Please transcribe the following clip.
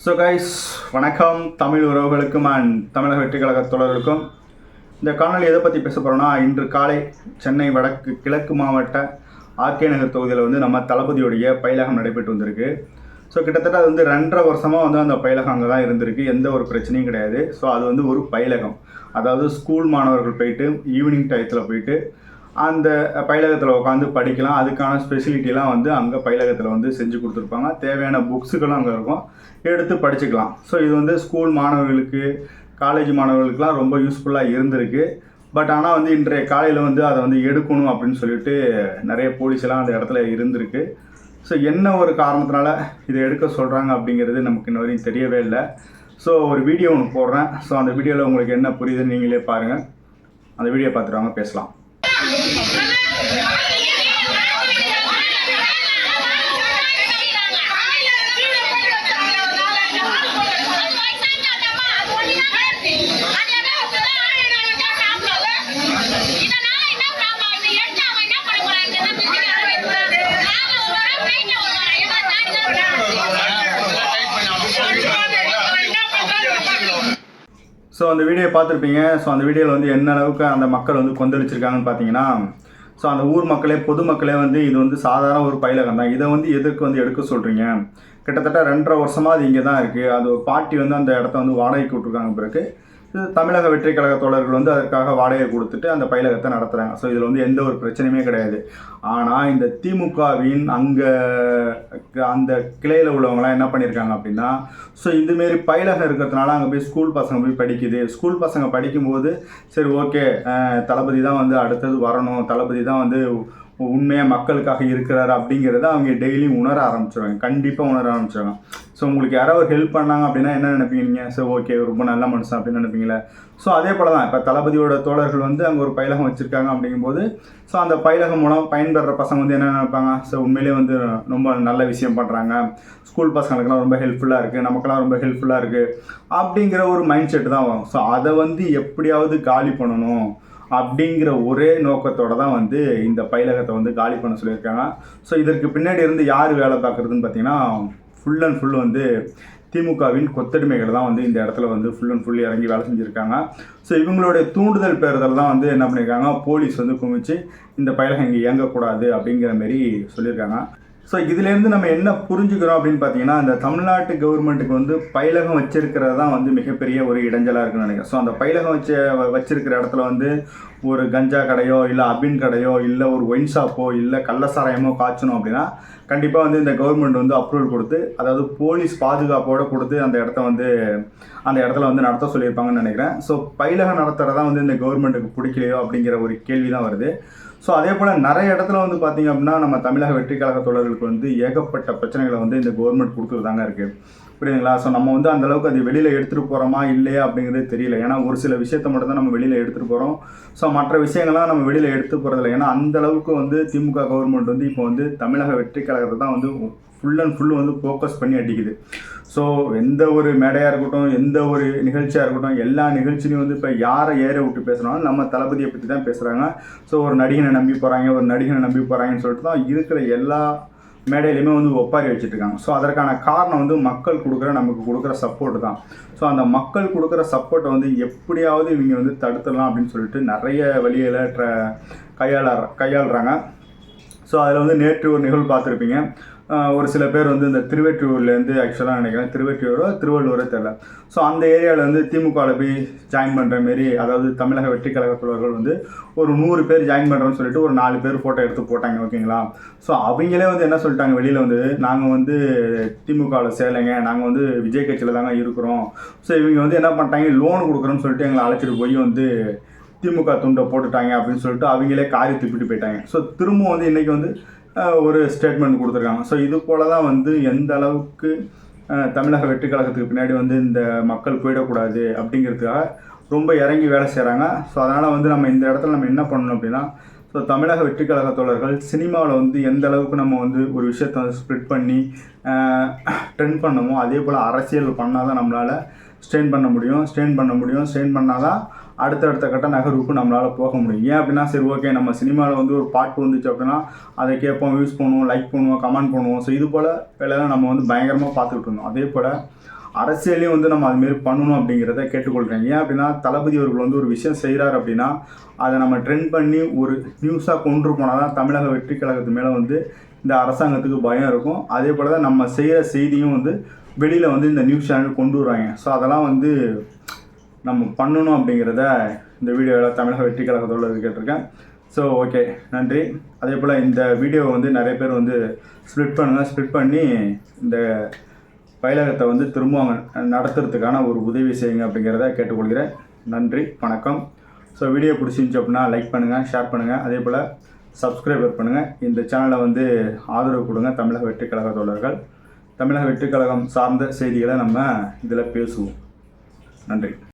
So guys வணக்கம். தமிழ் உறவுகளுக்கும் and தமிழக வெற்றி கழக தோழர்களுக்கும் இந்த காணொலி எதை பற்றி பேச போகிறோன்னா இன்று காலை சென்னை வடக்கு கிழக்கு மாவட்ட ஆர்கே நகர் தொகுதியில் வந்து நம்ம தளபதியுடைய பயிலகம் நடைபெற்று வந்திருக்கு. ஸோ கிட்டத்தட்ட அது வந்து ரெண்டரை வருஷமாக வந்து அந்த பயிலகம் அங்கே தான் இருந்திருக்கு. எந்த ஒரு பிரச்சனையும் கிடையாது. ஸோ அது வந்து ஒரு பயிலகம். அதாவது ஸ்கூல் மாணவர்கள் போயிட்டு ஈவினிங் டயத்தில் போயிட்டு அந்த பயிலகத்தில் உட்காந்து படிக்கலாம். அதுக்கான ஸ்பெசிலிட்டிலாம் வந்து அங்கே பயிலகத்தில் வந்து செஞ்சு கொடுத்துருப்பாங்க. தேவையான புக்ஸுகளும் அங்கே இருக்கும். எடுத்து படிச்சுக்கலாம். ஸோ இது வந்து ஸ்கூல் மாணவர்களுக்கு காலேஜ் மாணவர்களுக்குலாம் ரொம்ப யூஸ்ஃபுல்லாக இருந்திருக்கு. பட் ஆனால் வந்து இன்றைய காலையில் வந்து அதை வந்து எடுக்கணும் அப்படின்னு சொல்லிட்டு நிறைய போலீஸ்லாம் அந்த இடத்துல இருந்திருக்கு. ஸோ என்ன ஒரு காரணத்தினால இதை எடுக்க சொல்கிறாங்க அப்படிங்கிறது நமக்கு இன்ன வரையும் தெரியவே இல்லை. ஸோ ஒரு வீடியோ ஒன்று போடுறேன். ஸோ அந்த வீடியோவில் உங்களுக்கு என்ன புரியுதுன்னு நீங்களே பாருங்கள் அந்த வீடியோ பார்த்துட்டு வாங்க பேசலாம். ஸோ அந்த வீடியோ பார்த்துருப்பீங்க. ஸோ அந்த வீடியோவில் வந்து என்ன அளவுக்கு அந்த மக்கள் வந்து கொந்தளிச்சிருக்காங்கன்னு பார்த்தீங்கன்னா ஸோ அந்த ஊர் மக்களே பொதுமக்களே வந்து இது வந்து சாதாரண ஒரு பயிலகம் தான். இதை வந்து எதற்கு வந்து எடுக்க சொல்கிறீங்க கிட்டத்தட்ட ரெண்டரை வருஷமாக அது இங்கே தான் இருக்குது அது பாட்டி வந்து அந்த இடத்த வந்து வாடகைக்கு விட்ருக்காங்க பிறகு. தமிழக வெற்றி கழக தோழர்கள் வந்து அதற்காக வாடகை கொடுத்துட்டு அந்த பயிலகத்தை நடத்துகிறாங்க ஸோ இதில் வந்து எந்த ஒரு பிரச்சனையுமே கிடையாது. ஆனால் இந்த திமுகவின் அங்கே அந்த கிளையில் உள்ளவங்களாம் என்ன பண்ணியிருக்காங்க அப்படின்னா ஸோ இதுமாரி பயிலகம் இருக்கிறதுனால அங்கே போய் ஸ்கூல் பசங்க போய் படிக்குது. ஸ்கூல் பசங்க படிக்கும்போது சரி ஓகே தளபதி தான் வந்து அடுத்தது வரணும். தளபதி தான் வந்து உண்மையாக மக்களுக்காக இருக்கிறார் அப்படிங்கிறத அவங்க டெய்லியும் உணர ஆரம்பிச்சிருவாங்க. கண்டிப்பாக உணர ஆரம்பிச்சிருவாங்க. ஸோ உங்களுக்கு யாராவது ஹெல்ப் பண்ணாங்க அப்படின்னா என்ன நினைப்பீங்க நீங்கள் ஸோ ஓகே ரொம்ப நல்ல மனுஷன் அப்படின்னு நினைப்பீங்களே ஸோ அதே போல் தான் இப்போ தளபதியோட தோழர்கள் வந்து அங்கே ஒரு பயிலகம் வச்சுருக்காங்க அப்படிங்கும்போது ஸோ அந்த பயிலகம் மூலம் பயன்பெற பசங்க வந்து என்ன நினைப்பாங்க? ஸோ உண்மையிலேயே வந்து ரொம்ப நல்ல விஷயம் பண்ணுறாங்க ஸ்கூல் பசங்களுக்குலாம் ரொம்ப ஹெல்ப்ஃபுல்லாக இருக்குது நமக்கெல்லாம் ரொம்ப ஹெல்ப்ஃபுல்லாக இருக்குது அப்படிங்கிற ஒரு மைண்ட் செட் தான் வரும். ஸோ அதை வந்து எப்படியாவது காலி பண்ணணும். அப்படிங்கிற ஒரே நோக்கத்தோடு தான் வந்து இந்த பயிலகத்தை வந்து காலி பண்ண சொல்லியிருக்காங்க. ஸோ இதற்கு பின்னாடி இருந்து யார் வேலை பார்க்குறதுன்னு பார்த்தீங்கன்னா ஃபுல் அண்ட் ஃபுல் வந்து திமுகவின் கொத்தடிமைகள் தான் வந்து இந்த இடத்துல வந்து ஃபுல் அண்ட் ஃபுல் இறங்கி வேலை செஞ்சுருக்காங்க. ஸோ இவங்களுடைய தூண்டுதல் பேறுதல் தான் வந்து என்ன பண்ணியிருக்காங்க போலீஸ் வந்து குமிச்சு இந்த பயிலகம் இங்கே இயங்கக்கூடாது அப்படிங்கிற மாரி சொல்லியிருக்காங்க. ஸோ இதுலேருந்து நம்ம என்ன புரிஞ்சுக்கிறோம் அப்படின்னு பார்த்தீங்கன்னா அந்த தமிழ்நாட்டு கவர்மெண்ட்டுக்கு வந்து பயிலகம் வச்சிருக்கிறது தான் வந்து மிகப்பெரிய ஒரு இடைஞ்சலாக இருக்குன்னு நினைக்கிறேன். ஸோ அந்த பயிலகம் வச்ச வச்சிருக்கிற இடத்துல வந்து ஒரு கஞ்சா கடையோ இல்லை அபின் கடையோ இல்லை ஒரு ஒயின் ஷாப்போ இல்லை கள்ளசாராயமோ காய்ச்சணும் அப்படின்னா கண்டிப்பாக வந்து இந்த கவர்மெண்ட் வந்து அப்ரூவல் கொடுத்து அதாவது போலீஸ் பாதுகாப்போடு கொடுத்து அந்த இடத்த வந்து அந்த இடத்துல வந்து நடத்த சொல்லியிருப்பாங்கன்னு நினைக்கிறேன். ஸோ பயிலகம் நடத்துகிறதா வந்து இந்த கவர்மெண்ட்டுக்கு பிடிக்கலையோ அப்படிங்கிற ஒரு கேள்வி தான் வருது. ஸோ அதே போல் நிறைய இடத்துல வந்து பார்த்திங்க அப்படின்னா நம்ம தமிழக வெற்றி கழக தோழர்களுக்கு வந்து ஏகப்பட்ட பிரச்சனைகளை வந்து இந்த கவர்மெண்ட் கொடுத்துருதாங்க இருக்குது புரியுதுங்களா? ஸோ நம்ம வந்து அந்த அளவுக்கு அது வெளியில் எடுத்துகிட்டு போகிறோமா இல்லையா? அப்படிங்கிறது தெரியல. ஏன்னா ஒரு சில விஷயத்த மட்டும் தான் நம்ம வெளியில் எடுத்துகிட்டு போகிறோம் ஸோ மற்ற விஷயங்கள்லாம் நம்ம வெளியில் எடுத்து போகிறதில்ல ஏன்னா அந்த அளவுக்கு வந்து திமுக கவர்மெண்ட் வந்து இப்போ வந்து தமிழக வெற்றி கழகத்தை தான் வந்து ஃபுல் அண்ட் ஃபுல் வந்து ஃபோக்கஸ் பண்ணி அடிக்குது. ஸோ எந்த ஒரு மேடையாக இருக்கட்டும் எந்த ஒரு நிகழ்ச்சியாக இருக்கட்டும் எல்லா நிகழ்ச்சிலையும் வந்து இப்போ யாரை ஏற விட்டு பேசுகிறாலும் நம்ம தளபதியை பற்றி தான் பேசுகிறாங்க ஸோ ஒரு நடிகனை நம்பி போகிறாங்க ஒரு நடிகனை நம்பி போகிறாங்கன்னு சொல்லிட்டு தான் இருக்கிற எல்லா மேடையிலையுமே வந்து ஒப்பாரி வச்சுட்ருக்காங்க ஸோ அதற்கான காரணம் வந்து மக்கள் கொடுக்குற நமக்கு கொடுக்குற சப்போர்ட் தான். ஸோ அந்த மக்கள் கொடுக்குற சப்போர்ட்டை வந்து எப்படியாவது இவங்க வந்து தடுத்துடலாம் அப்படின்னு சொல்லிட்டு நிறைய வழியில் ட்ர கையாள கையாளுறாங்க. ஸோ அதில் வந்து நேற்று ஒரு நிகழ்வு பார்த்துருப்பீங்க. ஒரு சில பேர் வந்து இந்த திருவெற்றியூர்லேருந்து ஆக்சுவலாக நினைக்கிறேன். திருவெற்றியூரோ திருவள்ளூரோ தெரில ஸோ அந்த ஏரியாவில் வந்து திமுகவில் போய் ஜாயின் பண்ணுற மாரி அதாவது தமிழக வெற்றி கழக வந்து ஒரு நூறு பேர் ஜாயின் பண்ணுறோன்னு சொல்லிட்டு ஒரு நாலு பேர் ஃபோட்டோ எடுத்து போட்டாங்க ஓகேங்களா? ஸோ அவங்களே வந்து என்ன சொல்லிட்டாங்க வெளியில் வந்து? நாங்கள் வந்து திமுகவில் சேலைங்க நாங்கள் வந்து விஜய் கட்சியில் தாங்க இருக்கிறோம். ஸோ இவங்க வந்து என்ன பண்ணிட்டாங்க? லோன் கொடுக்குறோன்னு சொல்லிட்டு எங்களை அழைச்சிட்டு போய் வந்து திமுக துண்டை போட்டுட்டாங்க அப்படின்னு சொல்லிட்டு அவங்களே காரி திப்பிட்டு போயிட்டாங்க. ஸோ திரும்பவும் வந்து இன்றைக்கி வந்து ஒரு ஸ்டேட்மெண்ட் கொடுத்துருக்காங்க. ஸோ இது போல தான் வந்து எந்த அளவுக்கு தமிழக வெற்றி கழகத்துக்கு பின்னாடி வந்து இந்த மக்கள் போயிடக்கூடாது அப்படிங்கிறதுக்காக ரொம்ப இறங்கி வேலை செய்கிறாங்க ஸோ அதனால் வந்து நம்ம இந்த இடத்துல நம்ம என்ன பண்ணணும் அப்படின்னா ஸோ தமிழக வெற்றி கழக தோழர்கள் சினிமாவில் வந்து எந்த அளவுக்கு நம்ம வந்து ஒரு விஷயத்த வந்து ஸ்ப்ரிட் பண்ணி ட்ரெண்ட் பண்ணமோ அதே போல் அரசியல் பண்ணால் தான் நம்மளால் ஸ்ட்ரெயின் பண்ண முடியும். ஸ்ட்ரெயின் பண்ண முடியும். ஸ்ட்ரெயின் பண்ணால் தான் அடுத்தடுத்த கட்ட நகர்வுக்கு நம்மளால் போக முடியும். ஏன் அப்படின்னா சரி ஓகே நம்ம சினிமாவில் வந்து ஒரு பாட்டு வந்துச்சு அப்படின்னா அதை கேட்போம் யூஸ் பண்ணுவோம் லைக் பண்ணுவோம் கமெண்ட் பண்ணுவோம் ஸோ இது போல் வேலையெல்லாம் நம்ம வந்து பயங்கரமாக பார்த்துக்கிட்டு இருந்தோம். அதே போல் அரசியலையும் வந்து நம்ம அதுமாரி பண்ணணும் அப்படிங்கிறத கேட்டுக்கொள்கிறேன். ஏன் அப்படின்னா தளபதி அவர்கள் வந்து ஒரு விஷயம் செய்கிறார் அப்படின்னா அதை நம்ம ட்ரெண்ட் பண்ணி ஒரு நியூஸாக கொண்டு போனால் தான் தமிழக வெற்றி கழகத்து மேலே வந்து இந்த அரசாங்கத்துக்கு பயம் இருக்கும். அதே போல் தான் நம்ம செய்கிற செய்தியும் வந்து வெளியில் வந்து இந்த நியூஸ் சேனல் கொண்டு வருவாங்க. ஸோ அதெல்லாம் வந்து நம்ம பண்ணணும் அப்படிங்கிறத இந்த வீடியோவில் தமிழக வெற்றி கழகத்தோடு கேட்டிருக்கேன் ஸோ ஓகே நன்றி. அதே போல் இந்த வீடியோவை வந்து நிறைய பேர் வந்து ஸ்ப்ளிட் பண்ணுங்கள் ஸ்ப்ளிட் பண்ணி இந்த பயிலகத்தை வந்து திரும்ப அவங்க நடத்துறதுக்கான ஒரு உதவி செய்யுங்க அப்படிங்கிறத கேட்டுக்கொள்கிறேன். நன்றி வணக்கம். ஸோ வீடியோ பிடிச்சிருந்துச்சி அப்படின்னா லைக் பண்ணுங்கள் ஷேர் பண்ணுங்கள் அதே போல் சப்ஸ்கிரைபர் பண்ணுங்கள் இந்த சேனலை வந்து ஆதரவு கொடுங்க தமிழக வெற்றி கழக தோழர்கள். தமிழக வெற்றி கழகம் சார்ந்த செய்திகளை நம்ம இதில் பேசுவோம். நன்றி.